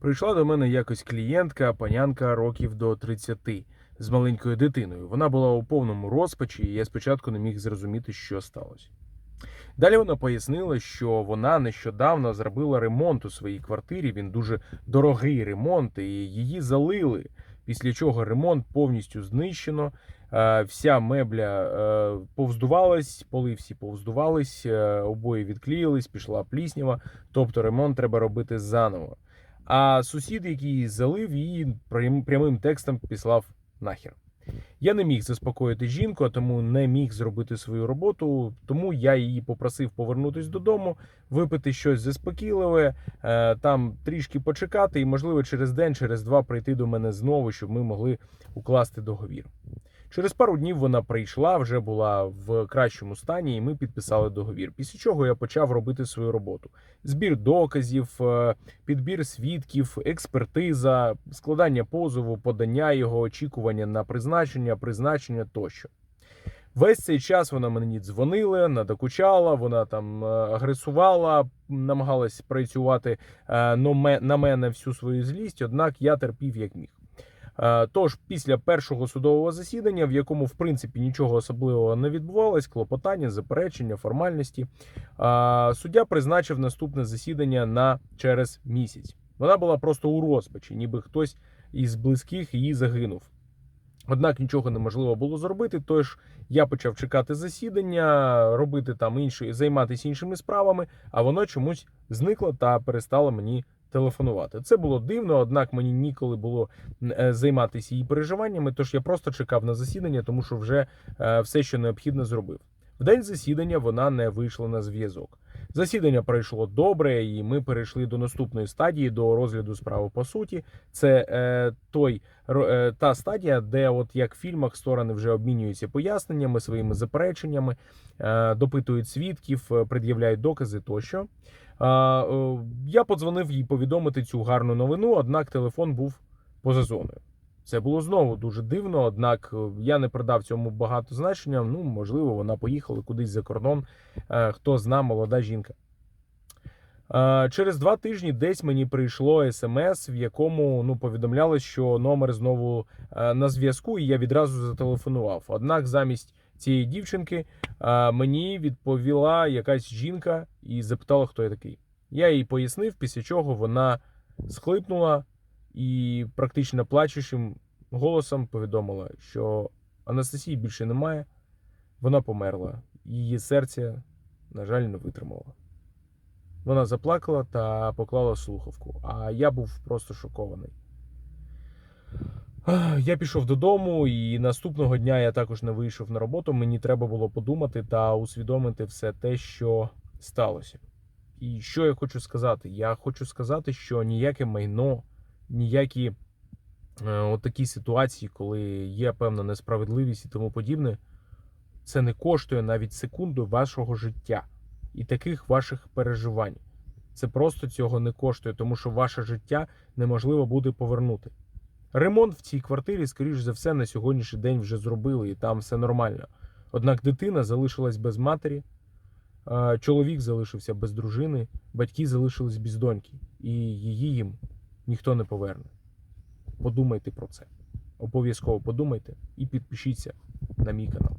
Прийшла до мене якось клієнтка, панянка років до 30, з маленькою дитиною. Вона була у повному розпачі, і я спочатку не міг зрозуміти, що сталося. Далі вона пояснила, що вона нещодавно зробила ремонт у своїй квартирі. Він дуже дорогий ремонт, і її залили. Після чого ремонт повністю знищено. е, Вся мебля е, повздувалась, поли всі повздувались, е, обої відклеїлись, пішла пліснява. Тобто ремонт треба робити заново. А сусід, який залив, її прямим текстом післав нахер. Я не міг заспокоїти жінку, а тому не міг зробити свою роботу. Тому я її попросив повернутись додому, випити щось заспокійливе, е, там трішки почекати, і, можливо, через день, через два прийти до мене знову, щоб ми могли укласти договір. Через пару днів вона прийшла, вже була в кращому стані, і ми підписали договір. Після чого я почав робити свою роботу: збір доказів, е, підбір свідків, експертиза, складання позову, подання його, очікування на призначення, призначення тощо. Весь цей час вона мені дзвонила, надокучала, вона там е, агресувала, намагалась працювати е, на мене всю свою злість, однак я терпів як міг. Е, Тож, після першого судового засідання, в якому в принципі нічого особливого не відбувалось, клопотання, заперечення, формальності, е, суддя призначив наступне засідання на через місяць. Вона була просто у розпачі, ніби хтось із близьких її загинув. Однак нічого неможливо було зробити, тож я почав чекати засідання, робити там інші, займатися іншими справами, а воно чомусь зникло та перестало мені телефонувати. Це було дивно, однак мені ніколи було е, займатися її переживаннями, тож я просто чекав на засідання, тому що вже е, все, що необхідно, зробив. В день засідання вона не вийшла на зв'язок. Засідання пройшло добре, і ми перейшли до наступної стадії, до розгляду справи по суті. Це е, той е, та стадія, де, от як в фільмах, сторони вже обмінюються поясненнями, своїми запереченнями, е, допитують свідків, е, пред'являють докази тощо. Е, е, я подзвонив їй повідомити цю гарну новину, однак телефон був поза зоною. Це було знову дуже дивно, однак е, я не придав цьому багато значення. Ну, можливо, вона поїхала кудись за кордон. Е, Хто зна, молода жінка. Е, Через два тижні десь мені прийшло смс, в якому ну повідомлялось, що номер знову на зв'язку, і я відразу зателефонував. Однак замість цієї дівчинки мені відповіла якась жінка і запитала, хто я такий. Я їй пояснив, після чого вона схлипнула і практично плачучим голосом повідомила, що Анастасії більше немає, вона померла. Її серце, на жаль, не витримало. Вона заплакала та поклала слухавку, а я був просто шокований. Я пішов додому, і наступного дня я також не вийшов на роботу. Мені треба було подумати та усвідомити все те, що сталося. І що я хочу сказати? Я хочу сказати, що ніяке майно, ніякі е, от такі ситуації, коли є певна несправедливість і тому подібне, це не коштує навіть секунду вашого життя і таких ваших переживань. Це просто цього не коштує, тому що ваше життя неможливо буде повернути. Ремонт в цій квартирі, скоріш за все, на сьогоднішній день вже зробили, і там все нормально. Однак дитина залишилась без матері, е, чоловік залишився без дружини, батьки залишились без доньки, і її їм ніхто не поверне. Подумайте про це. Обов'язково подумайте і підпишіться на мій канал.